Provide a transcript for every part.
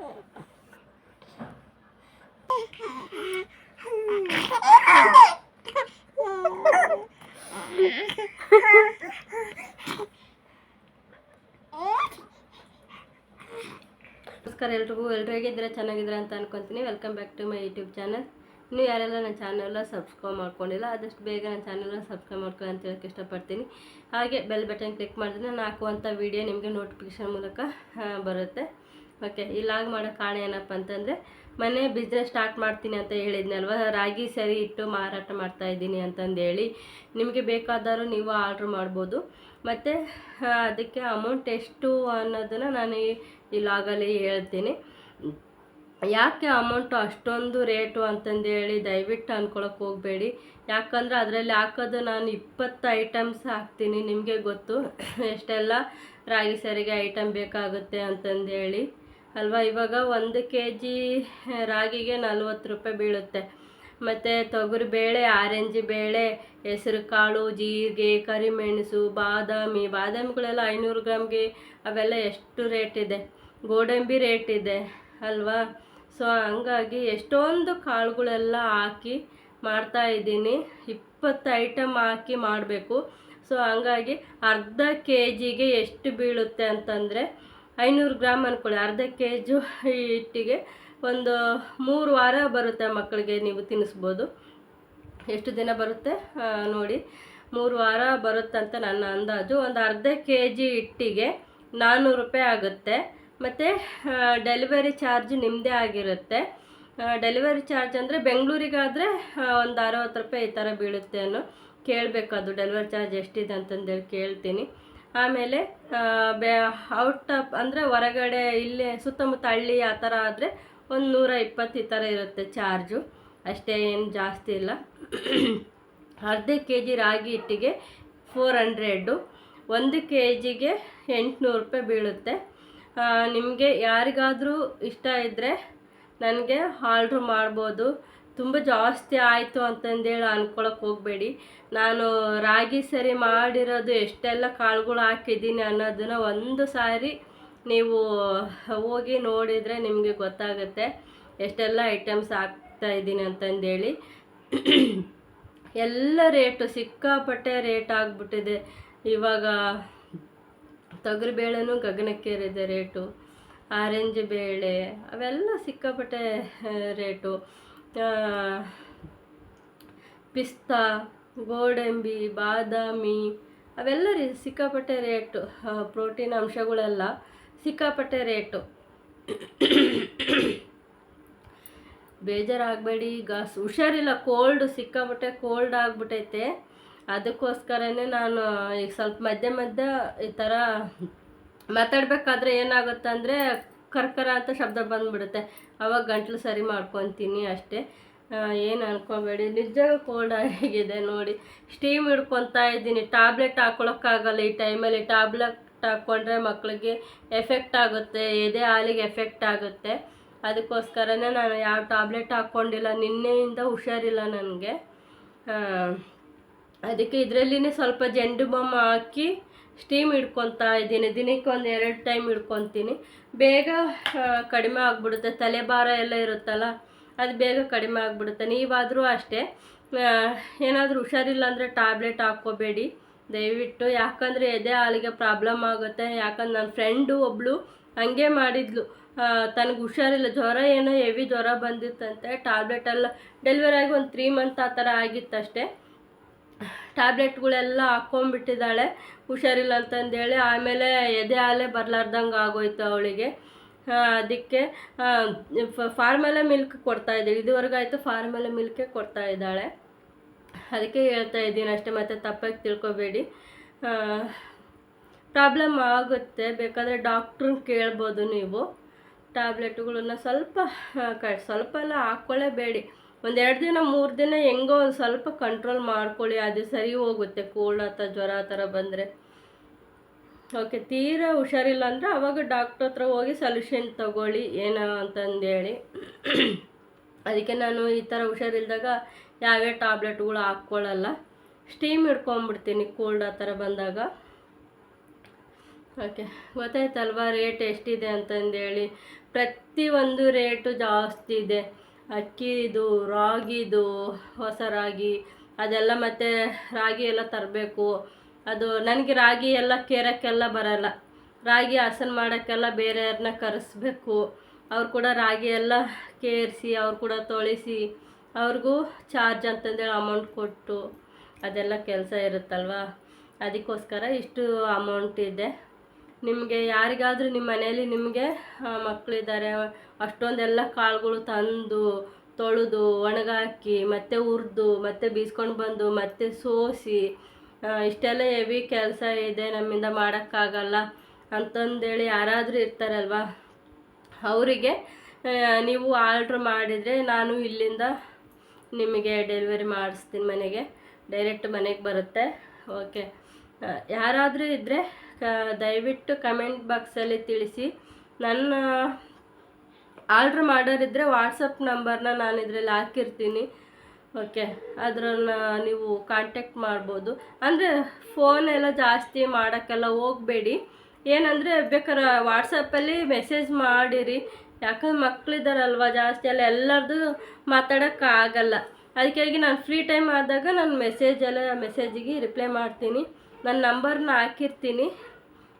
ನಮಸ್ಕಾರ ಎಲ್ರಿಗೂ ಎಲ್ಲರೂ ಹೇಗಿದ್ದೀರಾ ಚೆನ್ನಾಗಿದ್ದೀರಾ ಅಂತ ಅನ್ಕೊತೀನಿ. Welcome back to my YouTube channel ನೀವು ಯಾರೆಲ್ಲ ನನ್ನ ಚಾನಲ್ನ ಸಬ್ಸ್ಕ್ರೈಬ್ ಮಾಡ್ಕೊಂಡಿಲ್ಲ, ಆದಷ್ಟು ಬೇಗ ನನ್ನ ಚಾನಲ್ನ ಸಬ್ಸ್ಕ್ರೈಬ್ ಮಾಡ್ಕೊಳ್ಳಿ ಅಂತ ಹೇಳಕ್ಕೆ ಇಷ್ಟಪಡ್ತೀನಿ. ಹಾಗೆ ಬೆಲ್ ಬಟನ್ ಕ್ಲಿಕ್ ಮಾಡಿದ್ರೆ ನಾನು ಹಾಕುವಂಥ ವೀಡಿಯೋ ನಿಮಗೆ ನೋಟಿಫಿಕೇಶನ್ ಮೂಲಕ ಬರುತ್ತೆ. ಓಕೆ ಈ ಲಾಗ್ ಮಾಡೋ ಕಾರಣ ಏನಪ್ಪ ಅಂತಂದರೆ, ಮನೆ ಬಿಸ್ನೆಸ್ ಸ್ಟಾರ್ಟ್ ಮಾಡ್ತೀನಿ ಅಂತ ಹೇಳಿದ್ನಲ್ವ? ರಾಗಿ ಸರಿ ಇಟ್ಟು ಮಾರಾಟ ಮಾಡ್ತಾ ಇದ್ದೀನಿ ಅಂತಂದು ಹೇಳಿ ನಿಮಗೆ ಬೇಕಾದರೂ ನೀವು ಆರ್ಡ್ರ್ ಮಾಡ್ಬೋದು. ಮತ್ತು ಅದಕ್ಕೆ ಅಮೌಂಟ್ ಎಷ್ಟು ಅನ್ನೋದನ್ನು ನಾನು ಈ ಈ ಲಾಗಲ್ಲಿ ಹೇಳ್ತೀನಿ. ಯಾಕೆ ಅಮೌಂಟು ಅಷ್ಟೊಂದು ರೇಟು ಅಂತಂದೇಳಿ ದಯವಿಟ್ಟು ಅಂದ್ಕೊಳಕ್ಕೆ ಹೋಗಬೇಡಿ. ಯಾಕಂದರೆ ಅದರಲ್ಲಿ ಹಾಕೋದು ನಾನು ಇಪ್ಪತ್ತು ಐಟಮ್ಸ್ ಹಾಕ್ತೀನಿ, ನಿಮಗೆ ಗೊತ್ತು. ಎಷ್ಟೆಲ್ಲ ರಾಗಿ ಸರಿಗೆ ಐಟಮ್ ಬೇಕಾಗುತ್ತೆ ಅಂತಂದೇಳಿ. ಅಲ್ವಾ? ಇವಾಗ ಒಂದು ಕೆ ಜಿ ರಾಗಿಗೆ ನಲ್ವತ್ತು ರೂಪಾಯಿ ಬೀಳುತ್ತೆ. ಮತ್ತು ತೊಗರಿ ಬೇಳೆ, ಆರೆಂಜ್ ಬೇಳೆ, ಹೆಸರು ಕಾಳು, ಜೀರಿಗೆ, ಕರಿಮೆಣಸು, ಬಾದಾಮಿ, ಬಾದಾಮಿಗಳೆಲ್ಲ ಐನೂರು ಗ್ರಾಮ್ಗೆ ಅವೆಲ್ಲ ಎಷ್ಟು ರೇಟ್ ಇದೆ? ಗೋಡಂಬಿ ರೇಟ್ ಇದೆ ಅಲ್ವಾ? ಸೊ ಹಂಗಾಗಿ ಎಷ್ಟೊಂದು ಕಾಳುಗಳೆಲ್ಲ ಹಾಕಿ ಮಾಡ್ತಾ ಇದ್ದೀನಿ. ಇಪ್ಪತ್ತು ಐಟಮ್ ಹಾಕಿ ಮಾಡಬೇಕು. ಸೊ ಹಂಗಾಗಿ ಅರ್ಧ ಕೆ ಜಿಗೆ ಎಷ್ಟು ಬೀಳುತ್ತೆ ಅಂತಂದರೆ ಐನೂರು ಗ್ರಾಮ್ ಅಂದ್ಕೊಳ್ಳಿ ಅರ್ಧ ಕೆ ಜಿ ಹಿಟ್ಟಿಗೆ ಒಂದು ಮೂರು ವಾರ ಬರುತ್ತೆ ಮಕ್ಕಳಿಗೆ ನೀವು ತಿನ್ನಿಸ್ಬೋದು. ಎಷ್ಟು ದಿನ ಬರುತ್ತೆ? ನೋಡಿ. ಮೂರು ವಾರ ಬರುತ್ತೆ ಅಂತ ನನ್ನ ಅಂದಾಜು. ಒಂದು ಅರ್ಧ ಕೆ ಜಿ ಹಿಟ್ಟಿಗೆ ನಾನ್ನೂರು ರೂಪಾಯಿ ಆಗುತ್ತೆ. ಮತ್ತು ಡೆಲಿವರಿ ಚಾರ್ಜ್ ನಿಮ್ಮದೇ ಆಗಿರುತ್ತೆ. ಡೆಲಿವರಿ ಚಾರ್ಜ್ ಅಂದರೆ ಬೆಂಗಳೂರಿಗಾದರೆ ಒಂದು ಅರವತ್ತು ರೂಪಾಯಿ ಈ ಥರ ಬೀಳುತ್ತೆ ಅನ್ನೋ ಕೇಳಬೇಕು ಅದು. ಡೆಲಿವರಿ ಚಾರ್ಜ್ ಎಷ್ಟಿದೆ ಅಂತಂದೇಳಿ ಕೇಳ್ತೀನಿ. ಆಮೇಲೆ ಔಟ್ ಆಫ್, ಅಂದರೆ ಹೊರಗಡೆ ಇಲ್ಲೇ ಸುತ್ತಮುತ್ತ ಹಳ್ಳಿ ಆ ಥರ ಆದರೆ ಒಂದು ನೂರ ಇಪ್ಪತ್ತು ಈ ಥರ ಇರುತ್ತೆ ಚಾರ್ಜು. ಅಷ್ಟೇ ಏನು ಜಾಸ್ತಿ ಇಲ್ಲ. ಅರ್ಧ ಕೆ ಜಿ ರಾಗಿ ಹಿಟ್ಟಿಗೆ ಫೋರ್ ಹಂಡ್ರೆಡು ಒಂದು ಕೆ ಜಿಗೆ ಎಂಟುನೂರು ರೂಪಾಯಿ ಬೀಳುತ್ತೆ. ನಿಮಗೆ ಯಾರಿಗಾದರೂ ಇಷ್ಟ ಇದ್ದರೆ ನನಗೆ ಆರ್ಡ್ರ್ ಮಾಡ್ಬೋದು. ತುಂಬ ಜಾಸ್ತಿ ಆಯಿತು ಅಂತಂದೇಳಿ ಅನ್ಕೊಳಕ್ಕೆ ಹೋಗಬೇಡಿ. ನಾನು ರಾಗಿ ಸರಿ ಮಾಡಿರೋದು ಎಷ್ಟೆಲ್ಲ ಕಾಳುಗಳು ಹಾಕಿದ್ದೀನಿ ಅನ್ನೋದನ್ನು ಒಂದು ಸಾರಿ ನೀವು ಹೋಗಿ ನೋಡಿದರೆ ನಿಮಗೆ ಗೊತ್ತಾಗುತ್ತೆ ಎಷ್ಟೆಲ್ಲ ಐಟಮ್ಸ್ ಹಾಕ್ತಾ ಇದ್ದೀನಿ ಅಂತಂದೇಳಿ ಎಲ್ಲ ರೇಟು ಸಿಕ್ಕಾಪಟ್ಟೆ ರೇಟ್ ಆಗಿಬಿಟ್ಟಿದೆ. ಇವಾಗ ತೊಗರಿಬೇಳೆನೂ ಗಗನಕ್ಕೇರಿದೆ ರೇಟು, ಆರೆಂಜ್ ಬೇಳೆ, ಅವೆಲ್ಲ ಸಿಕ್ಕಾಪಟ್ಟೆ ರೇಟು. ಪಿಸ್ತಾ ಗೋಡಂಬಿ, ಬಾದಾಮಿ, ಅವೆಲ್ಲ ರೀ ಸಿಕ್ಕಾಪಟ್ಟೆ ರೇಟು ಪ್ರೋಟೀನ್ ಅಂಶಗಳೆಲ್ಲ ಸಿಕ್ಕಾಪಟ್ಟೆ ರೇಟು. ಬೇಜಾರಾಗಬೇಡಿ ಈಗ ಹುಷಾರಿಲ್ಲ, ಕೋಲ್ಡ್, ಸಿಕ್ಕಾಪಟ್ಟೆ ಕೋಲ್ಡ್ ಆಗಿಬಿಟ್ಟೈತೆ ಅದಕ್ಕೋಸ್ಕರನೇ ನಾನು ಈಗ ಸ್ವಲ್ಪ ಮಧ್ಯೆ ಮಧ್ಯೆ ಈ ಥರ ಮಾತಾಡಬೇಕಾದ್ರೆ ಏನಾಗುತ್ತೆ ಅಂದರೆ ಕರ್ಕರ ಅಂತ ಶಬ್ದ ಬಂದ್ಬಿಡುತ್ತೆ. ಅವಾಗ ಗಂಟ್ಲು ಸರಿ ಮಾಡ್ಕೊತೀನಿ ಅಷ್ಟೇ. ಏನು ಅನ್ಕೋಬೇಡಿ, ನಿಜ ಕೋಲ್ಡ್ ಆಗಿದೆ ನೋಡಿ. ಸ್ಟೀಮ್ ಹಿಡ್ಕೊತಾ ಇದ್ದೀನಿ. ಟ್ಯಾಬ್ಲೆಟ್ ಹಾಕೊಳಕ್ಕಾಗಲ್ಲ ಈ ಟೈಮಲ್ಲಿ ಟ್ಯಾಬ್ಲೆಟ್ ಹಾಕ್ಕೊಂಡ್ರೆ ಮಕ್ಕಳಿಗೆ ಎಫೆಕ್ಟ್ ಆಗುತ್ತೆ, ಎದೆ ಹಾಲಿಗೆ ಎಫೆಕ್ಟ್ ಆಗುತ್ತೆ. ಅದಕ್ಕೋಸ್ಕರನೇ ನಾನು ಯಾವ ಟ್ಯಾಬ್ಲೆಟ್ ಹಾಕ್ಕೊಂಡಿಲ್ಲ ನಿನ್ನೆಯಿಂದ ಹುಷಾರಿಲ್ಲ ನನಗೆ. ಅದಕ್ಕೆ ಇದರಲ್ಲಿನೇ ಸ್ವಲ್ಪ ಜಂಡು ಬಾಮ್ ಹಾಕಿ ಸ್ಟೀಮ್ ಹಿಡ್ಕೊತಾ ಇದ್ದೀನಿ. ದಿನಕ್ಕೆ ಒಂದು ಎರಡು ಟೈಮ್ ಹಿಡ್ಕೊತೀನಿ. ಬೇಗ ಕಡಿಮೆ ಆಗಿಬಿಡುತ್ತೆ. ತಲೆಭಾರ ಎಲ್ಲ ಇರುತ್ತಲ್ಲ, ಅದು ಬೇಗ ಕಡಿಮೆ ಆಗಿಬಿಡುತ್ತೆ. ನೀವಾದರೂ ಅಷ್ಟೇ ಏನಾದರೂ ಹುಷಾರಿಲ್ಲ ಅಂದರೆ ಟ್ಯಾಬ್ಲೆಟ್ ಹಾಕ್ಕೋಬೇಡಿ. ದಯವಿಟ್ಟು, ಯಾಕಂದರೆ ಎದೆ ಹಾಲಿಗೆ ಪ್ರಾಬ್ಲಮ್ ಆಗುತ್ತೆ. ಯಾಕಂದ್ರೆ ನನ್ನ ಫ್ರೆಂಡು ಒಬ್ಬಳು ಹಂಗೆ ಮಾಡಿದ್ಲು. ತನಗೆ ಹುಷಾರಿಲ್ಲ. ಜ್ವರ ಏನೋ ಹೆವಿ ಜ್ವರ ಬಂದಿತ್ತಂತೆ. ಟ್ಯಾಬ್ಲೆಟ್ ಎಲ್ಲ ಡೆಲಿವರಿ ಆಗಿ ಒಂದು ತ್ರೀ ಮಂತ್ ಆ ಥರ ಆಗಿತ್ತಷ್ಟೇ. ಟ್ಯಾಬ್ಲೆಟ್ಗಳೆಲ್ಲ ಹಾಕ್ಕೊಂಬಿಟ್ಟಿದ್ದಾಳೆ ಹುಷಾರಿಲ್ಲ ಅಂತಂದೇಳಿ ಆಮೇಲೆ ಎದೆ ಹಾಲೇ ಬರಲಾರ್ದಂಗೆ ಆಗೋಯ್ತು ಅವಳಿಗೆ. ಅದಕ್ಕೆ ಫಾರ್ಮಲ ಮಿಲ್ಕ್ ಕೊಡ್ತಾ ಇದ್ದೀವಿ ಇದುವರೆಗೂ ಆಯಿತು ಫಾರ್ಮಲ ಮಿಲ್ಕೇ ಕೊಡ್ತಾ ಇದ್ದಾಳೆ. ಅದಕ್ಕೆ ಹೇಳ್ತಾ ಇದ್ದೀನಿ ಅಷ್ಟೇ, ಮತ್ತೆ ತಪ್ಪಾಗಿ ತಿಳ್ಕೊಬೇಡಿ. ಪ್ರಾಬ್ಲಮ್ ಆಗುತ್ತೆ, ಬೇಕಾದರೆ ಡಾಕ್ಟ್ರನ್ನ ಕೇಳ್ಬೋದು ನೀವು. ಟ್ಯಾಬ್ಲೆಟ್ಗಳನ್ನ ಸ್ವಲ್ಪ ಕ, ಸ್ವಲ್ಪ ಎಲ್ಲ ಹಾಕ್ಕೊಳ್ಳೇಬೇಡಿ. ಒಂದೆರಡು ದಿನ, ಮೂರು ದಿನ ಹೆಂಗೋ ಒಂದು ಸ್ವಲ್ಪ ಕಂಟ್ರೋಲ್ ಮಾಡ್ಕೊಳ್ಳಿ, ಅದು ಸರಿ ಹೋಗುತ್ತೆ ಕೋಲ್ಡ್ ಅಥವಾ ಜ್ವರ ಆ ಥರ ಬಂದರೆ. ಓಕೆ ತೀರಾ ಹುಷಾರಿಲ್ಲ ಅಂದರೆ ಅವಾಗ ಡಾಕ್ಟ್ರ್ ಹತ್ರ ಹೋಗಿ ಸೊಲ್ಯೂಷನ್ ತಗೊಳ್ಳಿ, ಏನೋ ಅಂತಂದೇಳಿ. ಅದಕ್ಕೆ ನಾನು ಈ ಥರ ಹುಷಾರಿಲ್ದಾಗ ಯಾವ್ಯಾವ ಟ್ಯಾಬ್ಲೆಟ್ಗಳು ಹಾಕ್ಕೊಳ್ಳಲ್ಲ. ಸ್ಟೀಮ್ ಹಿಡ್ಕೊಂಬಿಡ್ತೀನಿ ಕೋಲ್ಡ್ ಆ ಥರ ಬಂದಾಗ. ಓಕೆ ಗೊತ್ತಾಯ್ತಲ್ವಾ ರೇಟ್ ಎಷ್ಟಿದೆ ಅಂತಂದೇಳಿ. ಪ್ರತಿಯೊಂದು ರೇಟು ಜಾಸ್ತಿ ಇದೆ. ಅಕ್ಕಿದು, ರಾಗಿದು, ಹೊಸ ರಾಗಿ, ಅದೆಲ್ಲ ಮತ್ತು ರಾಗಿ ಎಲ್ಲ ತರಬೇಕು. ಅದು ನನಗೆ ರಾಗಿ ಎಲ್ಲ ಕೇರೋಕ್ಕೆಲ್ಲ ಬರಲ್ಲ. ರಾಗಿ ಹಸನ್ ಮಾಡೋಕ್ಕೆಲ್ಲ ಬೇರೆಯವ್ರನ್ನ ಕರೆಸ್ಬೇಕು. ಅವ್ರು ಕೂಡ ರಾಗಿ ಎಲ್ಲ ಕೇರಿಸಿ, ಅವ್ರು ಕೂಡ ತೊಳಿಸಿ, ಅವ್ರಿಗೂ ಚಾರ್ಜ್ ಅಂತಂದೇಳಿ ಅಮೌಂಟ್ ಕೊಟ್ಟು ಅದೆಲ್ಲ ಕೆಲಸ ಇರುತ್ತಲ್ವ? ಅದಕ್ಕೋಸ್ಕರ ಇಷ್ಟು ಅಮೌಂಟ್ ಇದೆ. ನಿಮಗೆ ಯಾರಿಗಾದರೂ ನಿಮ್ಮ ಮನೆಯಲ್ಲಿ ನಿಮಗೆ ಮಕ್ಕಳಿದ್ದಾರೆ ಅಷ್ಟೊಂದೆಲ್ಲ ಕಾಳುಗಳು ತಂದು, ತೊಳೆದು, ಒಣಗಾಕಿ, ಮತ್ತೆ ಹುರಿದು, ಮತ್ತೆ ಬೀಸ್ಕೊಂಡು ಬಂದು, ಮತ್ತೆ ಸೋಸಿ ಇಷ್ಟೆಲ್ಲ ಹೆವಿ ಕೆಲಸ ಇದೆ ನಮ್ಮಿಂದ ಮಾಡೋಕ್ಕಾಗಲ್ಲ ಅಂತಂದೇಳಿ ಯಾರಾದರೂ ಇರ್ತಾರಲ್ವ? ಅವರಿಗೆ ನೀವು ಆರ್ಡ್ರ್ ಮಾಡಿದರೆ ನಾನು ಇಲ್ಲಿಂದ ನಿಮಗೆ ಡೆಲಿವರಿ ಮಾಡಿಸ್ತೀನಿ ಮನೆಗೆ. ಡೈರೆಕ್ಟ್ ಮನೆಗೆ ಬರುತ್ತೆ. ಓಕೆ ಯಾರಾದರೂ ಇದ್ದರೆ ದಯವಿಟ್ಟು ಕಮೆಂಟ್ ಬಾಕ್ಸಲ್ಲಿ ತಿಳಿಸಿ. ನನ್ನ ಆರ್ಡ್ರ್ ಮಾಡೋರಿದ್ದರೆ ವಾಟ್ಸಪ್ ನಂಬರ್ನ ನಾನು ಇದರಲ್ಲಿ ಹಾಕಿರ್ತೀನಿ. ಓಕೆ, ಅದರನ್ನ ನೀವು ಕಾಂಟ್ಯಾಕ್ಟ್ ಮಾಡ್ಬೋದು. ಅಂದರೆ ಫೋನ್ ಎಲ್ಲ ಜಾಸ್ತಿ ಮಾಡೋಕ್ಕೆಲ್ಲ ಹೋಗಬೇಡಿ. ಏನಂದರೆ ಬೇಕಾದ್ರೆ ವಾಟ್ಸಪ್ಪಲ್ಲಿ ಮೆಸೇಜ್ ಮಾಡಿರಿ. ಯಾಕಂದ್ರೆ ಮಕ್ಕಳಿದ್ದಾರಲ್ವ ಜಾಸ್ತಿ, ಅಲ್ಲ ಎಲ್ಲರದು ಮಾತಾಡೋಕ್ಕಾಗಲ್ಲ ಅದಕ್ಕಾಗಿ ನಾನು ಫ್ರೀ ಟೈಮ್ ಆದಾಗ ನಾನು ಮೆಸೇಜೆಲ್ಲ ಮೆಸೇಜಿಗೆ ರಿಪ್ಲೈ ಮಾಡ್ತೀನಿ. ನನ್ನ ನಂಬರ್ನ ಹಾಕಿರ್ತೀನಿ.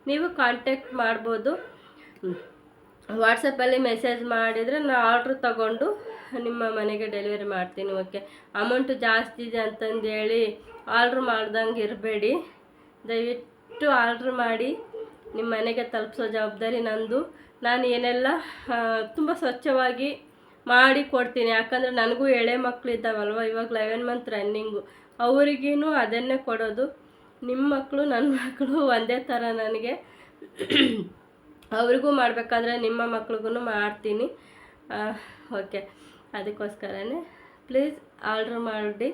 ನೀವು ಕಾಂಟ್ಯಾಕ್ಟ್ ಮಾಡ್ಬೋದು. ವಾಟ್ಸಪ್ಪಲ್ಲಿ ಮೆಸೇಜ್ ಮಾಡಿದರೆ ನಾನು ಆರ್ಡ್ರ್ ತಗೊಂಡು ನಿಮ್ಮ ಮನೆಗೆ ಡೆಲಿವರಿ ಮಾಡ್ತೀನಿ ಓಕೆ ಅಮೌಂಟು ಜಾಸ್ತಿ ಇದೆ ಅಂತಂದೇಳಿ ಆರ್ಡ್ರ್ ಮಾಡ್ದಂಗೆ ಇರಬೇಡಿ. ದಯವಿಟ್ಟು ಆರ್ಡ್ರ್ ಮಾಡಿ, ನಿಮ್ಮ ಮನೆಗೆ ತಲುಪಿಸೋ ಜವಾಬ್ದಾರಿ ನಂದು. ನಾನು ಏನೆಲ್ಲ ತುಂಬ ಸ್ವಚ್ಛವಾಗಿ ಮಾಡಿ ಕೊಡ್ತೀನಿ. ಯಾಕಂದರೆ ನನಗೂ ಎಳೆ ಮಕ್ಕಳು ಇದ್ದಾವಲ್ವ, ಇವಾಗ ಲೆವೆನ್ ಮಂತ್ ರನ್ನಿಂಗು ಅವರಿಗೇನು ಅದನ್ನೇ ಕೊಡೋದು. ನಿಮ್ಮ ಮಕ್ಕಳು, ನನ್ನ ಮಕ್ಕಳು ಒಂದೇ ಥರ ನನಗೆ. ಅವ್ರಿಗೂ ಮಾಡಬೇಕಾದ್ರೆ ನಿಮ್ಮ ಮಕ್ಳಿಗೂ ಮಾಡ್ತೀನಿ. ಓಕೆ. ಅದಕ್ಕೋಸ್ಕರನೇ ಪ್ಲೀಸ್ ಆರ್ಡ್ರ್ ಮಾಡಿ.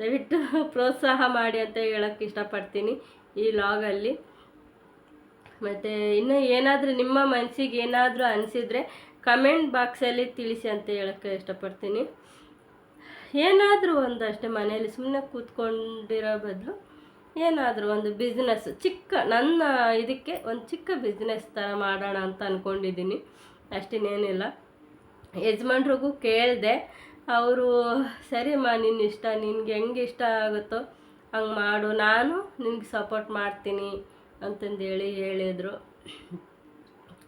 ದಯವಿಟ್ಟು ಪ್ರೋತ್ಸಾಹ ಮಾಡಿ ಅಂತ ಹೇಳೋಕ್ಕೆ ಇಷ್ಟಪಡ್ತೀನಿ ಈ ಲಾಗಲ್ಲಿ. ಮತ್ತು ಇನ್ನೂ ಏನಾದರೂ ನಿಮ್ಮ ಮನಸ್ಸಿಗೆ ಏನಾದರೂ ಅನಿಸಿದರೆ ಕಮೆಂಟ್ ಬಾಕ್ಸಲ್ಲಿ ತಿಳಿಸಿ ಅಂತ ಹೇಳೋಕ್ಕೆ ಇಷ್ಟಪಡ್ತೀನಿ. ಏನಾದರೂ ಒಂದಷ್ಟೇ ಮನೆಯಲ್ಲಿ ಸುಮ್ಮನೆ ಕೂತ್ಕೊಂಡಿರೋ ಬದಲು ಏನಾದರೂ ಒಂದು ಬಿಸ್ನೆಸ್ ಚಿಕ್ಕ ನನ್ನ ಇದಕ್ಕೆ ಒಂದು ಚಿಕ್ಕ ಬಿಸ್ನೆಸ್ ಥರ ಮಾಡೋಣ ಅಂತ ಅಂದ್ಕೊಂಡಿದ್ದೀನಿ ಅಷ್ಟೇನೇನಿಲ್ಲ ಯಜಮಾನ್ರಿಗೂ ಕೇಳಿದೆ, ಅವರು ಸರಿಮ್ಮ ನಿನ್ನ ಇಷ್ಟ, ನಿನಗೆ ಹೆಂಗೆ ಇಷ್ಟ ಆಗುತ್ತೋ ಹಂಗೆ ಮಾಡು, ನಾನು ನಿನಗೆ ಸಪೋರ್ಟ್ ಮಾಡ್ತೀನಿ ಅಂತಂದೇಳಿ ಹೇಳಿದರು.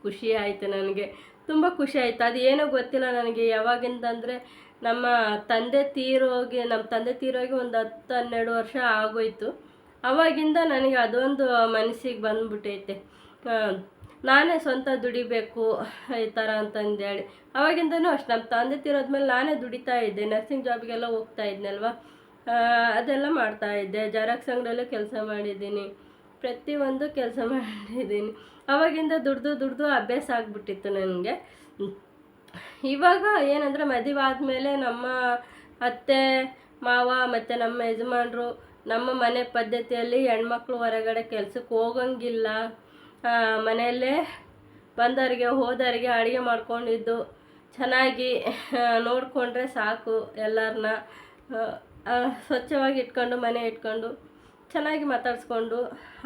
ಖುಷಿ ಆಯಿತು ನನಗೆ. ತುಂಬ ಖುಷಿ ಆಯಿತು. ಅದು ಏನೋ ಗೊತ್ತಿಲ್ಲ ನನಗೆ. ಯಾವಾಗಿಂದ ಅಂದರೆ ನಮ್ಮ ತಂದೆ ತೀರೋಗಿ, ನಮ್ಮ ತಂದೆ ತೀರೋಗಿ ಒಂದು ಹತ್ತು ಹನ್ನೆರಡು ವರ್ಷ ಆಗೋಯ್ತು. ಅವಾಗಿಂದ ನನಗೆ ಅದೊಂದು ಮನಸ್ಸಿಗೆ ಬಂದ್ಬಿಟ್ಟೈತೆ ನಾನೇ ಸ್ವಂತ ದುಡಿಬೇಕು, ಈ ಥರ ಅಂತಂದೇಳಿ. ಅವಾಗಿಂದನೂ ಅಷ್ಟು, ನಮ್ಮ ತಂದೆ ತೀರೋದ್ಮೇಲೆ ನಾನೇ ದುಡಿತಾ ಇದ್ದೆ. ನರ್ಸಿಂಗ್ ಜಾಬ್ಗೆಲ್ಲ ಹೋಗ್ತಾ ಇದ್ನಲ್ವ? ಅದೆಲ್ಲ ಮಾಡ್ತಾ ಇದ್ದೆ. ಜೆರಾಕ್ಸ್ ಅಂಗಡಿಯಲ್ಲೂ ಕೆಲಸ ಮಾಡಿದ್ದೀನಿ. ಪ್ರತಿಯೊಂದು ಕೆಲಸ ಮಾಡಿದ್ದೀನಿ. ಅವಾಗಿಂದ ದುಡ್ದು ದುಡ್ದು ಅಭ್ಯಾಸ ಆಗಿಬಿಟ್ಟಿತ್ತು ನನಗೆ. ಇವಾಗ ಏನಂದರೆ ಮದುವೆ ಆದಮೇಲೆ ನಮ್ಮ ಅತ್ತೆ, ಮಾವ ಮತ್ತು ನಮ್ಮ ಯಜಮಾನ್ರು ನಮ್ಮ ಮನೆ ಪದ್ಧತಿಯಲ್ಲಿ ಹೆಣ್ಮಕ್ಳು ಹೊರಗಡೆ ಕೆಲ್ಸಕ್ಕೆ ಹೋಗಂಗಿಲ್ಲ. ಮನೆಯಲ್ಲೇ ಬಂದವರಿಗೆ, ಹೋದವರಿಗೆ ಅಡುಗೆ ಮಾಡ್ಕೊಂಡಿದ್ದು. ಚೆನ್ನಾಗಿ ನೋಡಿಕೊಂಡ್ರೆ ಸಾಕು ಎಲ್ಲರನ್ನ ಸ್ವಚ್ಛವಾಗಿ ಇಟ್ಕೊಂಡು, ಮನೆ ಇಟ್ಕೊಂಡು, ಚೆನ್ನಾಗಿ ಮಾತಾಡಿಸ್ಕೊಂಡು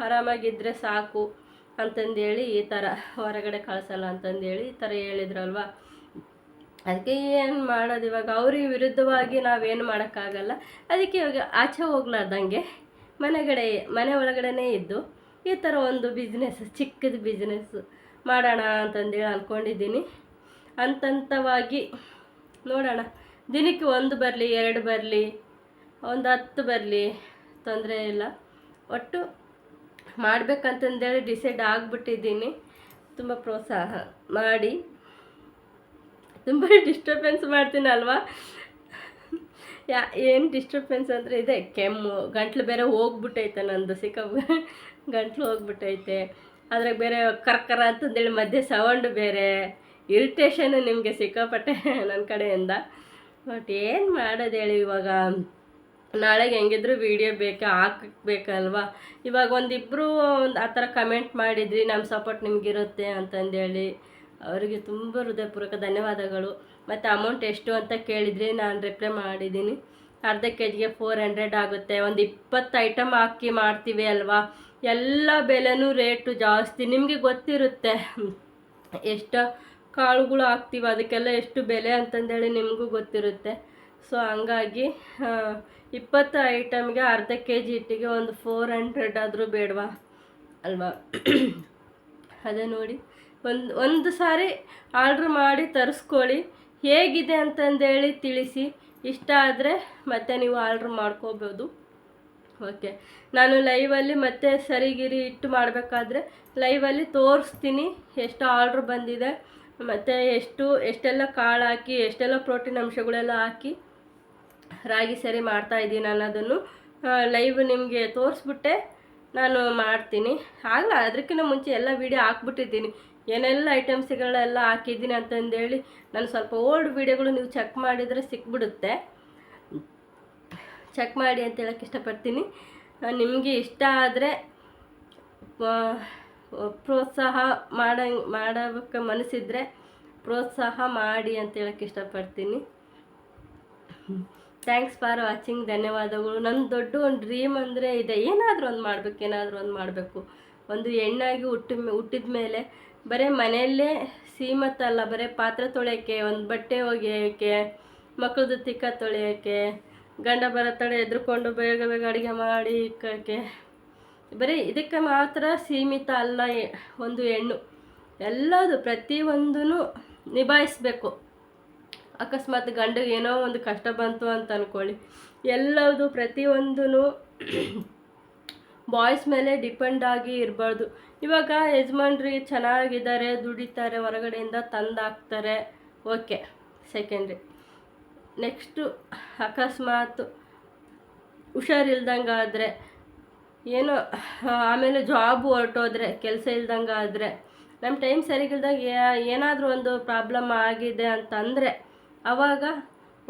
ಆರಾಮಾಗಿದ್ದರೆ ಸಾಕು ಅಂತಂದೇಳಿ ಈ ಥರ ಹೊರಗಡೆ ಕಳಿಸಲ್ಲ ಅಂತಂದೇಳಿ ಈ ಥರ ಹೇಳಿದ್ರಲ್ವ? ಅದಕ್ಕೆ ಏನು ಮಾಡೋದು ಇವಾಗ? ಅವ್ರಿಗೆ ವಿರುದ್ಧವಾಗಿ ನಾವೇನು ಮಾಡೋಕ್ಕಾಗಲ್ಲ. ಅದಕ್ಕೆ ಇವಾಗ ಆಚೆ ಹೋಗ್ಲಾರ್ದಂಗೆ ಮನೆಗಡೆ, ಮನೆ ಒಳಗಡೆನೇ ಇದ್ದು ಈ ಥರ ಒಂದು ಬಿಸ್ನೆಸ್ ಚಿಕ್ಕದು ಬಿಸ್ನೆಸ್ ಮಾಡೋಣ ಅಂತಂದೇಳಿ ಅಂದ್ಕೊಂಡಿದ್ದೀನಿ ಹಂತವಾಗಿ ನೋಡೋಣ. ದಿನಕ್ಕೆ ಒಂದು ಬರಲಿ, ಎರಡು ಬರಲಿ, ಒಂದು ಹತ್ತು ಬರಲಿ, ತೊಂದರೆ ಇಲ್ಲ. ಒಟ್ಟು ಮಾಡಬೇಕಂತಂದೇಳಿ ಡಿಸೈಡ್ ಆಗಿಬಿಟ್ಟಿದ್ದೀನಿ. ತುಂಬ ಪ್ರೋತ್ಸಾಹ ಮಾಡಿ. ತುಂಬ ಡಿಸ್ಟರ್ಬೆನ್ಸ್ ಮಾಡ್ತೀನಲ್ವಾ? ಯಾ, ಏನು ಡಿಸ್ಟರ್ಬೆನ್ಸ್ ಅಂದರೆ ಇದೆ, ಕೆಮ್ಮು, ಗಂಟ್ಲು ಬೇರೆ ಹೋಗ್ಬಿಟ್ಟೈತೆ ನಂದು ಸಿಕ್ಕ ಗಂಟ್ಲು ಹೋಗ್ಬಿಟ್ಟೈತೆ. ಅದ್ರಾಗ ಬೇರೆ ಕರ್ಕರ ಅಂತಂದೇಳಿ ಮಧ್ಯೆ ಸೌಂಡ್ ಬೇರೆ ಇರಿಟೇಷನು ನಿಮಗೆ ಸಿಕ್ಕಾಪಟ್ಟೆ ನನ್ನ ಕಡೆಯಿಂದ. ಬಟ್ ಏನು ಮಾಡೋದು ಹೇಳಿ ಇವಾಗ? ನಾಳೆಗೆ ಹೆಂಗಿದ್ರು ವೀಡಿಯೋ ಬೇಕಾ, ಹಾಕಬೇಕಲ್ವಾ? ಇವಾಗ ಒಂದಿಬ್ಬರು ಒಂದು ಆ ಥರ ಕಮೆಂಟ್ ಮಾಡಿದ್ರಿ ನಮ್ಮ ಸಪೋರ್ಟ್ ನಿಮಗಿರುತ್ತೆ ಅಂತಂದೇಳಿ. ಅವರಿಗೆ ತುಂಬ ಹೃದಯಪೂರ್ವಕ ಧನ್ಯವಾದಗಳು. ಮತ್ತು ಅಮೌಂಟ್ ಎಷ್ಟು ಅಂತ ಕೇಳಿದ್ರಿ ನಾನು ರಿಪ್ಲೈ ಮಾಡಿದ್ದೀನಿ. ಅರ್ಧ ಕೆ ಜಿಗೆ ಫೋರ್ ಹಂಡ್ರೆಡ್ ಆಗುತ್ತೆ. ಒಂದು ಇಪ್ಪತ್ತು ಐಟಮ್ ಹಾಕಿ ಮಾಡ್ತೀವಿ ಅಲ್ವಾ? ಎಲ್ಲ ಬೆಲೆನೂ ರೇಟು ಜಾಸ್ತಿ. ನಿಮಗೆ ಗೊತ್ತಿರುತ್ತೆ ಎಷ್ಟು ಕಾಳುಗಳು ಹಾಕ್ತೀವಿ. ಅದಕ್ಕೆಲ್ಲ ಎಷ್ಟು ಬೆಲೆ ಅಂತಂದೇಳಿ ನಿಮಗೂ ಗೊತ್ತಿರುತ್ತೆ. ಸೊ ಹಂಗಾಗಿ ಇಪ್ಪತ್ತು ಐಟಮ್ಗೆ ಅರ್ಧ ಕೆ ಜಿ ಹಿಟ್ಟಿಗೆ ಒಂದು ಫೋರ್ ಹಂಡ್ರೆಡ್ ಆದರೂ ಬೇಡವಾ? ಅಲ್ವಾ? ಅದೇ ನೋಡಿ. ಒಂದು ಒಂದು ಸಾರಿ ಆರ್ಡ್ರ್ ಮಾಡಿ ತರಿಸ್ಕೊಳ್ಳಿ. ಹೇಗಿದೆ ಅಂತಂದೇಳಿ ತಿಳಿಸಿ. ಇಷ್ಟ ಆದರೆ ಮತ್ತೆ ನೀವು ಆರ್ಡ್ರ್ ಮಾಡ್ಕೋಬೋದು. ಓಕೆ. ನಾನು ಲೈವಲ್ಲಿ ಮತ್ತೆ ಸರಿಗಿರಿ ಇಟ್ಟು ಮಾಡಬೇಕಾದ್ರೆ ಲೈವಲ್ಲಿ ತೋರಿಸ್ತೀನಿ ಎಷ್ಟು ಆರ್ಡ್ರ್ ಬಂದಿದೆ. ಮತ್ತು ಎಷ್ಟು, ಎಷ್ಟೆಲ್ಲ ಕಾಳು ಹಾಕಿ, ಎಷ್ಟೆಲ್ಲ ಪ್ರೋಟೀನ್ ಅಂಶಗಳೆಲ್ಲ ಹಾಕಿ ರಾಗಿ ಸರಿ ಮಾಡ್ತಾ ಇದ್ದೀನಿ ಅದನ್ನು ಲೈವ್ ನಿಮಗೆ ತೋರಿಸ್ಬಿಟ್ಟೆ ನಾನು ಮಾಡ್ತೀನಿ. ಆಗಲ್ಲ ಅದಕ್ಕಿಂತ ಮುಂಚೆ ಎಲ್ಲ ವೀಡಿಯೋ ಹಾಕ್ಬಿಟ್ಟಿದ್ದೀನಿ. ಏನೆಲ್ಲ ಐಟಮ್ಸ್ಗಳೆಲ್ಲ ಹಾಕಿದ್ದೀನಿ ಅಂತಂದೇಳಿ ನಾನು ಸ್ವಲ್ಪ ಓಲ್ಡ್ ವೀಡಿಯೋಗಳು ನೀವು ಚೆಕ್ ಮಾಡಿದರೆ ಸಿಕ್ಬಿಡುತ್ತೆ. ಚೆಕ್ ಮಾಡಿ ಅಂತ ಹೇಳಕ್ಕೆ ಇಷ್ಟಪಡ್ತೀನಿ. ನಿಮಗೆ ಇಷ್ಟ ಆದರೆ ಪ್ರೋತ್ಸಾಹ ಮಾಡ ಮಾಡೋಕ್ಕೆ ಮನಸ್ಸಿದ್ರೆ ಪ್ರೋತ್ಸಾಹ ಮಾಡಿ ಅಂತ ಹೇಳಕ್ಕೆ ಇಷ್ಟಪಡ್ತೀನಿ. ಥ್ಯಾಂಕ್ಸ್ ಫಾರ್ ವಾಚಿಂಗ್ ಧನ್ಯವಾದಗಳು. ನನ್ನ ದೊಡ್ಡ ಒಂದು ಡ್ರೀಮ್ ಅಂದರೆ ಇದೆ. ಏನಾದರೂ ಒಂದು ಮಾಡಬೇಕು, ಏನಾದರೂ ಒಂದು ಮಾಡಬೇಕು. ಒಂದು ಹೆಣ್ಣಾಗಿ ಹುಟ್ಟಿ ಹುಟ್ಟಿದ ಮೇಲೆ ಬರೀ ಮನೆಯಲ್ಲೇ ಸೀಮಿತ ಅಲ್ಲ, ಬರೀ ಪಾತ್ರೆ ತೊಳೆಯೋಕ್ಕೆ, ಒಂದು ಬಟ್ಟೆ ಒಗೆಯೋಕ್ಕೆ ಮಕ್ಕಳದ್ದು ತಿಕ್ಕ ತೊಳೆಯೋಕ್ಕೆ, ಗಂಡ ಬರೋ ತಡೆ ಎದ್ರುಕೊಂಡು ಬೇಗ ಬೇಗ ಅಡುಗೆ ಮಾಡಿ ಇಕ್ಕೋಕ್ಕೆ. ಬರೀ ಇದಕ್ಕೆ ಮಾತ್ರ ಸೀಮಿತ ಅಲ್ಲ ಒಂದು ಹೆಣ್ಣು. ಎಲ್ಲದು ಪ್ರತಿಯೊಂದೂ ನಿಭಾಯಿಸ್ಬೇಕು. ಅಕಸ್ಮಾತ್ ಗಂಡಗೆ ಏನೋ ಒಂದು ಕಷ್ಟ ಬಂತು ಅಂತ ಅಂದ್ಕೊಳ್ಳಿ ಎಲ್ಲದು ಪ್ರತಿಯೊಂದೂ ಬಾಯ್ಸ್ ಮೇಲೆ ಡಿಪೆಂಡ್ ಆಗಿ ಇರಬಾರ್ದು. ಇವಾಗ ಯಜಮಾನ್ರಿಗೆ ಚೆನ್ನಾಗಿದ್ದಾರೆ, ದುಡಿತಾರೆ, ಹೊರಗಡೆಯಿಂದ ತಂದಾಕ್ತಾರೆ. ಓಕೆ ಸೆಕೆಂಡ್ರಿ ನೆಕ್ಸ್ಟು ಅಕಸ್ಮಾತ್ ಹುಷಾರಿಲ್ದಂಗೆ ಆದರೆ ಏನೋ ಆಮೇಲೆ ಜಾಬ್ ಹೊರಟೋದ್ರೆ, ಕೆಲಸ ಇಲ್ದಂಗೆ ಆದರೆ ನಮ್ಮ ಟೈಮ್ ಸರಿಗಿಲ್ದಾಗ ಏನಾದರೂ ಒಂದು ಪ್ರಾಬ್ಲಮ್ ಆಗಿದೆ ಅಂತಂದರೆ ಆವಾಗ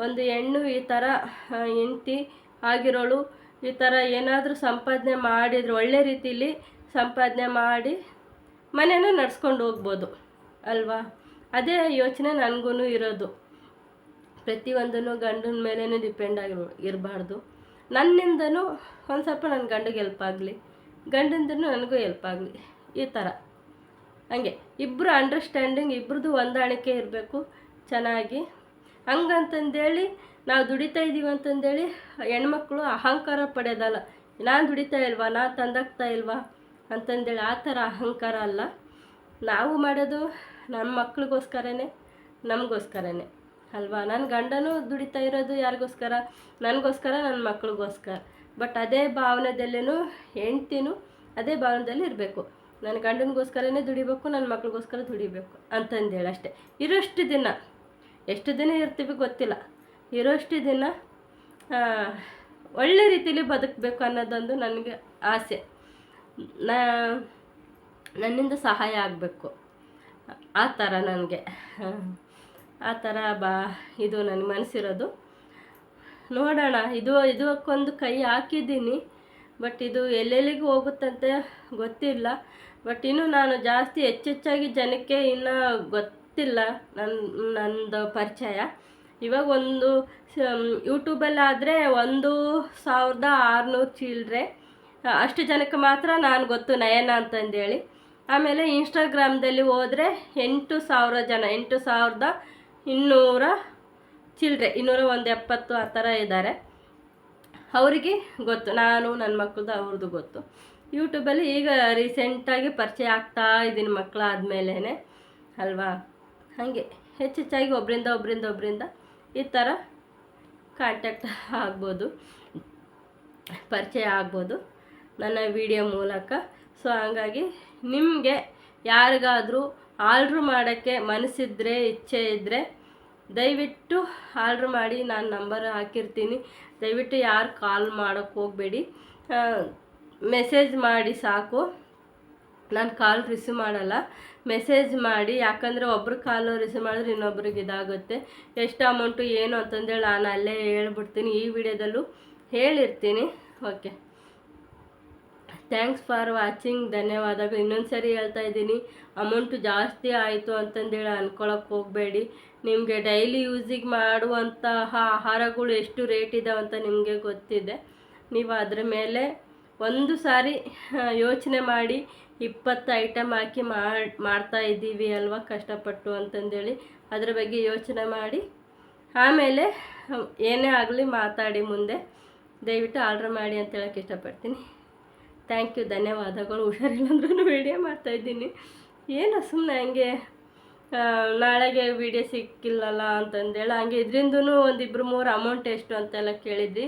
ಒಂದು ಹೆಣ್ಣು ಈ ಥರ ಹೆಂಡ್ತಿ ಆಗಿರೋಳು ಈ ಥರ ಏನಾದರೂ ಸಂಪಾದನೆ ಮಾಡಿದರೆ ಒಳ್ಳೆ ರೀತಿಲಿ ಸಂಪಾದನೆ ಮಾಡಿ ಮನೇನ ನಡ್ಸ್ಕೊಂಡು ಹೋಗ್ಬೋದು ಅಲ್ವಾ? ಅದೇ ಯೋಚನೆ ನನಗೂ ಇರೋದು. ಪ್ರತಿಯೊಂದನ್ನು ಗಂಡನ ಮೇಲೇ ಡಿಪೆಂಡ್ ಆಗಿ ಇರಬಾರ್ದು. ನನ್ನಿಂದನೂ ಒಂದು ಸ್ವಲ್ಪ ನನ್ನ ಗಂಡಿಗೆ ಹೆಲ್ಪ್ ಆಗಲಿ ಗಂಡಿಂದ ನನಗೂ ಹೆಲ್ಪ್ ಆಗಲಿ, ಈ ಥರ. ಹಂಗೆ ಇಬ್ಬರು ಅಂಡರ್ಸ್ಟ್ಯಾಂಡಿಂಗ್ ಇಬ್ರದ್ದು ಹೊಂದಾಣಿಕೆ ಇರಬೇಕು, ಚೆನ್ನಾಗಿ. ಹಂಗಂತಂದೇಳಿ ನಾವು ದುಡಿತಾ ಇದ್ದೀವಿ ಅಂತಂದೇಳಿ ಹೆಣ್ಮಕ್ಳು ಅಹಂಕಾರ ಪಡೆಯೋದಲ್ಲ ನಾನು ದುಡಿತಾ ಇಲ್ವಾ? ನಾನು ತಂದಾಗ್ತಾ ಇಲ್ವಾ? ಅಂತಂದೇಳಿ ಆ ಥರ ಅಹಂಕಾರ ಅಲ್ಲ. ನಾವು ಮಾಡೋದು ನಮ್ಮ ಮಕ್ಳಿಗೋಸ್ಕರನೇ, ನಮಗೋಸ್ಕರನೇ. ಅಲ್ವಾ? ನನ್ನ ಗಂಡನೂ ದುಡಿತಾ ಇರೋದು ಯಾರಿಗೋಸ್ಕರ? ನನಗೋಸ್ಕರ ನನ್ನ ಮಕ್ಳಿಗೋಸ್ಕರ. ಬಟ್ ಅದೇ ಭಾವನೆದಲ್ಲೇನೂ ಹೆಂಡ್ತಿನೂ ಅದೇ ಭಾವನೆದಲ್ಲಿ ಇರಬೇಕು. ನನ್ನ ಗಂಡನಿಗೋಸ್ಕರನೇ ದುಡಿಬೇಕು ನನ್ನ ಮಕ್ಳಿಗೋಸ್ಕರ ದುಡಿಬೇಕು ಅಂತಂದೇಳಿ ಅಷ್ಟೇ ಇರೋಷ್ಟು ದಿನ, ಎಷ್ಟು ದಿನ ಇರ್ತೀವಿ ಗೊತ್ತಿಲ್ಲ. ಇರೋಷ್ಟು ದಿನ ಒಳ್ಳೆ ರೀತಿಯಲ್ಲಿ ಬದುಕಬೇಕು ಅನ್ನೋದೊಂದು ನನಗೆ ಆಸೆ. ನಾ, ನನ್ನಿಂದ ಸಹಾಯ ಆಗಬೇಕು. ಆ ಥರ ನನಗೆ. ಆ ಥರ ಬಾ, ಇದು ನನ್ನ ಮನಸ್ಸಿರೋದು. ನೋಡೋಣ, ಇದು, ಇದಕ್ಕೊಂದು ಕೈ ಹಾಕಿದ್ದೀನಿ, ಬಟ್ ಇದು ಎಲ್ಲೆಲ್ಲಿಗೆ ಹೋಗುತ್ತಂತೆ ಗೊತ್ತಿಲ್ಲ. ಬಟ್ ಇನ್ನು ನಾನು ಜಾಸ್ತಿ ಹೆಚ್ಚೆಚ್ಚಾಗಿ ಜನಕ್ಕೆ ಇನ್ನೂ ಗೊತ್ತಿಲ್ಲ ನನ್ನ ನಂದು ಪರಿಚಯ. ಇವಾಗ ಒಂದು ಯೂಟ್ಯೂಬಲ್ಲಾದರೆ ಒಂದು ಸಾವಿರದ ಆರುನೂರು ಚಿಲ್ಲರೆ ಅಷ್ಟು ಜನಕ್ಕೆ ಮಾತ್ರ ನಾನು ಗೊತ್ತು ನಯನ ಅಂತಂದೇಳಿ. ಆಮೇಲೆ ಇನ್ಸ್ಟಾಗ್ರಾಮ್ದಲ್ಲಿ ಹೋದರೆ ಎಂಟು ಸಾವಿರ ಜನ, ಎಂಟು ಸಾವಿರದ ಇನ್ನೂರ ಚಿಲ್ಲರೆ ಇನ್ನೂರ ಒಂದು ಎಪ್ಪತ್ತು ಆ ಥರ ಇದ್ದಾರೆ. ಅವರಿಗೆ ಗೊತ್ತು, ನಾನು ನನ್ನ ಮಕ್ಕಳದು ಅವ್ರದ್ದು ಗೊತ್ತು. ಯೂಟ್ಯೂಬಲ್ಲಿ ಈಗ ರೀಸೆಂಟಾಗಿ ಪರಿಚಯ ಆಗ್ತಾ ಇದ್ದೀನಿ ಮಕ್ಕಳಾದ್ಮೇಲೆ ಅಲ್ವಾ? ಹಾಗೆ, ಹೆಚ್ಚೆಚ್ಚಾಗಿ ಒಬ್ಬರಿಂದ ಒಬ್ಬರಿಂದ ಒಬ್ಬರಿಂದ ಈ ಥರ ಕಾಂಟ್ಯಾಕ್ಟ್ ಆಗ್ಬೋದು, ಪರಿಚಯ ಆಗ್ಬೋದು ನನ್ನ ವಿಡಿಯೋ ಮೂಲಕ. ಸೊ ಹಂಗಾಗಿ ನಿಮಗೆ ಯಾರಿಗಾದರೂ ಆರ್ಡ್ರ್ ಮಾಡೋಕ್ಕೆ ಮನಸ್ಸಿದ್ರೆ, ಇಚ್ಛೆ ಇದ್ದರೆ ದಯವಿಟ್ಟು ಆರ್ಡ್ರ್ ಮಾಡಿ ನಾನು ನಂಬರ್ ಹಾಕಿರ್ತೀನಿ. ದಯವಿಟ್ಟು ಯಾರು ಕಾಲ್ ಮಾಡೋಕ್ಕೆ ಹೋಗಬೇಡಿ. ಮೆಸೇಜ್ ಮಾಡಿ ಸಾಕು. ನಾನು ಕಾಲ್ ರಿಸೀವ್ ಮಾಡಲ್ಲ. ಮೆಸೇಜ್ ಮಾಡಿ, ಯಾಕಂದರೆ ಒಬ್ರು ಕಾಲು ರಿಸೀವ್ ಮಾಡಿದ್ರೆ ಇನ್ನೊಬ್ರಿಗೆ ಇದಾಗುತ್ತೆ. ಎಷ್ಟು ಅಮೌಂಟು ಏನು ಅಂತಂದೇಳಿ ನಾನು ಅಲ್ಲೇ ಹೇಳ್ಬಿಡ್ತೀನಿ. ಈ ವಿಡಿಯೋದಲ್ಲೂ ಹೇಳಿರ್ತೀನಿ. ಓಕೆ. Thanks for watching. ಧನ್ಯವಾದಗಳು. ಇನ್ನೊಂದು ಸರಿ ಹೇಳ್ತಾ ಇದ್ದೀನಿ. ಅಮೌಂಟು ಜಾಸ್ತಿ ಆಯಿತು ಅಂತಂದೇಳಿ ಅಂದ್ಕೊಳಕ್ಕೆ ಹೋಗಬೇಡಿ. ನಿಮಗೆ ಡೈಲಿ ಯೂಸಿಗೆ ಮಾಡುವಂತಹ ಆಹಾರಗಳು ಎಷ್ಟು ರೇಟ್ ಇದಾವೆ ಅಂತ ನಿಮಗೆ ಗೊತ್ತಿದೆ. ನೀವು ಅದರ ಮೇಲೆ ಒಂದು ಸಾರಿ ಯೋಚನೆ ಮಾಡಿ ಇಪ್ಪತ್ತು ಐಟಮ್ ಹಾಕಿ ಮಾಡಿ, ಮಾಡ್ತಾ ಇದ್ದೀವಿ ಅಲ್ವಾ ಕಷ್ಟಪಟ್ಟು ಅಂತಂದೇಳಿ ಅದ್ರ ಬಗ್ಗೆ ಯೋಚನೆ ಮಾಡಿ, ಆಮೇಲೆ ಏನೇ ಆಗಲಿ ಮಾತಾಡಿ ಮುಂದೆ. ದಯವಿಟ್ಟು ಆರ್ಡ್ರ್ ಮಾಡಿ ಅಂತ ಹೇಳೋಕ್ಕೆ ಇಷ್ಟಪಡ್ತೀನಿ. ಥ್ಯಾಂಕ್ ಯು, ಧನ್ಯವಾದಗಳು. ಹುಷಾರಿಲ್ಲ ಅಂದ್ರೂ ವೀಡಿಯೋ ಮಾಡ್ತಾಯಿದ್ದೀನಿ ಏನು ಸುಮ್ಮನೆ ಹಂಗೆ ನಾಳೆಗೆ ವೀಡಿಯೋ ಸಿಕ್ಕಿಲ್ಲಲ್ಲ ಅಂತಂದೇಳಿ, ಹಂಗೆ ಇದರಿಂದನೂ ಒಂದಿಬ್ಬರು ಮೂರು ಅಮೌಂಟ್ ಎಷ್ಟು ಅಂತೆಲ್ಲ ಕೇಳಿದ್ವಿ.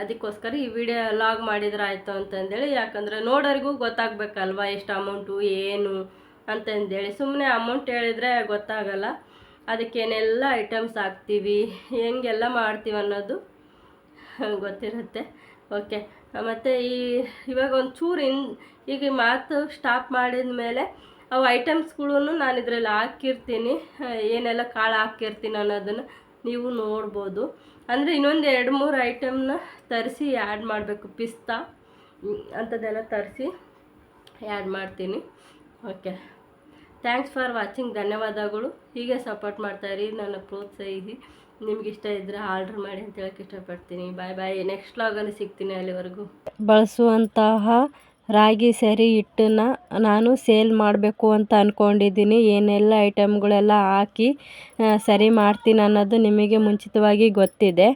ಅದಕ್ಕೋಸ್ಕರ ಈ ವಿಡಿಯೋ ಲಾಗ್ ಮಾಡಿದ್ರೆ ಆಯಿತು ಅಂತಂದೇಳಿ, ಯಾಕಂದರೆ ನೋಡೋರಿಗೂ ಗೊತ್ತಾಗಬೇಕಲ್ವ ಎಷ್ಟು ಅಮೌಂಟು ಏನು ಅಂತಂದೇಳಿ. ಸುಮ್ಮನೆ ಅಮೌಂಟ್ ಹೇಳಿದರೆ ಗೊತ್ತಾಗಲ್ಲ. ಅದಕ್ಕೇನೆಲ್ಲ ಐಟಮ್ಸ್ ಹಾಕ್ತೀವಿ, ಹೆಂಗೆಲ್ಲ ಮಾಡ್ತೀವಿ ಅನ್ನೋದು ಗೊತ್ತಿರುತ್ತೆ. ಓಕೆ ಮತ್ತು ಈ, ಇವಾಗ ಒಂದು ಚೂರು ಇನ್, ಈಗ ಮಾತು ಸ್ಟಾಪ್ ಮಾಡಿದ ಮೇಲೆ ಅವು ಐಟಮ್ಸ್ಗಳೂ ನಾನು ಇದರಲ್ಲಿ ಹಾಕಿರ್ತೀನಿ. ಏನೆಲ್ಲ ಕಾಳು ಹಾಕಿರ್ತೀನಿ ಅನ್ನೋದನ್ನು ನೀವು ನೋಡ್ಬೋದು. ಅಂದರೆ ಇನ್ನೊಂದು ಎರಡು ಮೂರು ಐಟಮ್ನ ತರಿಸಿ ಆ್ಯಡ್ ಮಾಡಬೇಕು. ಪಿಸ್ತಾ ಅಂಥದ್ದೆಲ್ಲ ತರಿಸಿ ಆ್ಯಡ್ ಮಾಡ್ತೀನಿ. ಓಕೆ ಥ್ಯಾಂಕ್ಸ್ ಫಾರ್ ವಾಚಿಂಗ್ ಧನ್ಯವಾದಗಳು. ಹೀಗೆ ಸಪೋರ್ಟ್ ಮಾಡ್ತಾಯಿರಿ ನನ್ನ ಪ್ರೋತ್ಸಾಹಿಸಿ ನಿಮ್ಗೆ ಇಷ್ಟ ಇದ್ದರೆ ಆರ್ಡ್ರ್ ಮಾಡಿ ಅಂತ ಹೇಳಕ್ಕೆ ಇಷ್ಟಪಡ್ತೀನಿ. ಬಾಯ್ ಬಾಯ್ ನೆಕ್ಸ್ಟ್ ಲಾಗಲ್ಲಿ ಸಿಗ್ತೀನಿ ಅಲ್ಲಿವರೆಗೂ. ಬಳಸುವಂತಹ ರಾಗಿ, ಸರಿ ಹಿಟ್ಟನ್ನು ನಾನು ಸೇಲ್ ಮಾಡಬೇಕು ಅಂತ ಅಂದ್ಕೊಂಡಿದ್ದೀನಿ ಏನೆಲ್ಲ ಐಟಮ್ಗಳೆಲ್ಲ ಹಾಕಿ ಸರಿ ಮಾಡ್ತೀನಿ ಅನ್ನೋದು ನಿಮಗೆ ಮುಂಚಿತವಾಗಿ ಗೊತ್ತಿದೆ.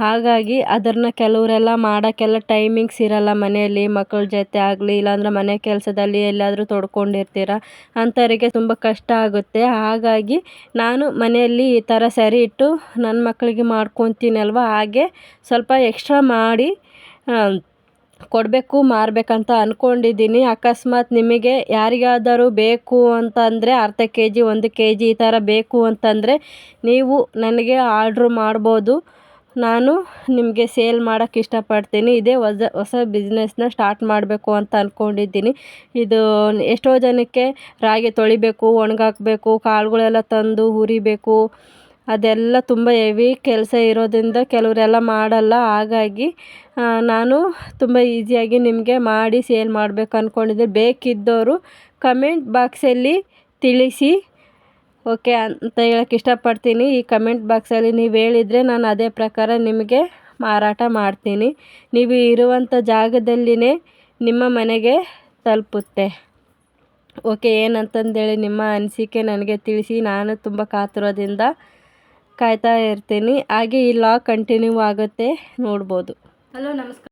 ಹಾಗಾಗಿ ಅದನ್ನು ಕೆಲವರೆಲ್ಲ ಮಾಡೋಕ್ಕೆಲ್ಲ ಟೈಮಿಂಗ್ಸ್ ಇರಲ್ಲ ಮನೆಯಲ್ಲಿ. ಮಕ್ಕಳ ಜೊತೆ ಆಗಲಿ, ಇಲ್ಲಾಂದ್ರೆ ಮನೆ ಕೆಲಸದಲ್ಲಿ ಎಲ್ಲಾದರೂ ತೊಡ್ಕೊಂಡಿರ್ತೀರ, ಅಂಥವರಿಗೆ ತುಂಬ ಕಷ್ಟ ಆಗುತ್ತೆ. ಹಾಗಾಗಿ ನಾನು ಮನೆಯಲ್ಲಿ ಈ ಥರ ಸರಿ ಇಟ್ಟು ನನ್ನ ಮಕ್ಕಳಿಗೆ ಮಾಡ್ಕೊತೀನಲ್ವ ಹಾಗೆ ಸ್ವಲ್ಪ ಎಕ್ಸ್ಟ್ರಾ ಮಾಡಿ ಕೊಡಬೇಕು, ಮಾರಬೇಕಂತ ಅಂದ್ಕೊಂಡಿದ್ದೀನಿ ಅಕಸ್ಮಾತ್ ನಿಮಗೆ ಯಾರಿಗಾದರೂ ಬೇಕು ಅಂತಂದರೆ, ಅರ್ಧ ಕೆ ಜಿ ಒಂದು ಕೆ ಜಿ ಈ ಥರ ಬೇಕು ಅಂತಂದರೆ ನೀವು ನನಗೆ ಆರ್ಡ್ರು ಮಾಡ್ಬೋದು. ನಾನು ನಿಮಗೆ ಸೇಲ್ ಮಾಡೋಕ್ಕೆ ಇಷ್ಟಪಡ್ತೀನಿ. ಇದೇ ಹೊಸ ಹೊಸ ಬಿಸ್ನೆಸ್ನ ಸ್ಟಾರ್ಟ್ ಮಾಡಬೇಕು ಅಂತ ಅಂದ್ಕೊಂಡಿದ್ದೀನಿ ಇದು ಎಷ್ಟೋ ಜನಕ್ಕೆ ರಾಗಿ ತೊಳಿಬೇಕು, ಒಣಗಾಕಬೇಕು, ಕಾಳುಗಳೆಲ್ಲ ತಂದು ಹುರಿಬೇಕು. ಅದೆಲ್ಲ ತುಂಬ ಹೆವಿ ಕೆಲಸ ಇರೋದ್ರಿಂದ ಕೆಲವರೆಲ್ಲ ಮಾಡಲ್ಲ. ಹಾಗಾಗಿ ನಾನು ತುಂಬ ಈಸಿಯಾಗಿ ನಿಮಗೆ ಮಾಡಿ ಸೇಲ್ ಮಾಡಬೇಕು ಅಂದ್ಕೊಂಡಿದ್ದೆ ಬೇಕಿದ್ದವರು ಕಮೆಂಟ್ ಬಾಕ್ಸಲ್ಲಿ ತಿಳಿಸಿ, ಓಕೆ, ಅಂತ ಹೇಳಕ್ಕೆ ಇಷ್ಟಪಡ್ತೀನಿ. ಈ ಕಮೆಂಟ್ ಬಾಕ್ಸಲ್ಲಿ ನೀವು ಹೇಳಿದರೆ ನಾನು ಅದೇ ಪ್ರಕಾರ ನಿಮಗೆ ಮಾರಾಟ ಮಾಡ್ತೀನಿ. ನೀವು ಇರುವಂಥ ಜಾಗದಲ್ಲಿನೇ ನಿಮ್ಮ ಮನೆಗೆ ತಲುಪುತ್ತೆ. ಓಕೆ, ಏನಂತಂದೇಳಿ ನಿಮ್ಮ ಅನಿಸಿಕೆ ನನಗೆ ತಿಳಿಸಿ. ನಾನು ತುಂಬ ಕಾತುರದಿಂದ ಕಾಯ್ತಾ ಇರ್ತೀನಿ. ಹಾಗೆ ಈ ಲಾಗ್ ಕಂಟಿನ್ಯೂ ಆಗುತ್ತೆ. ನೋಡ್ಬೋದು. ಹಲೋ ನಮಸ್ಕಾರ.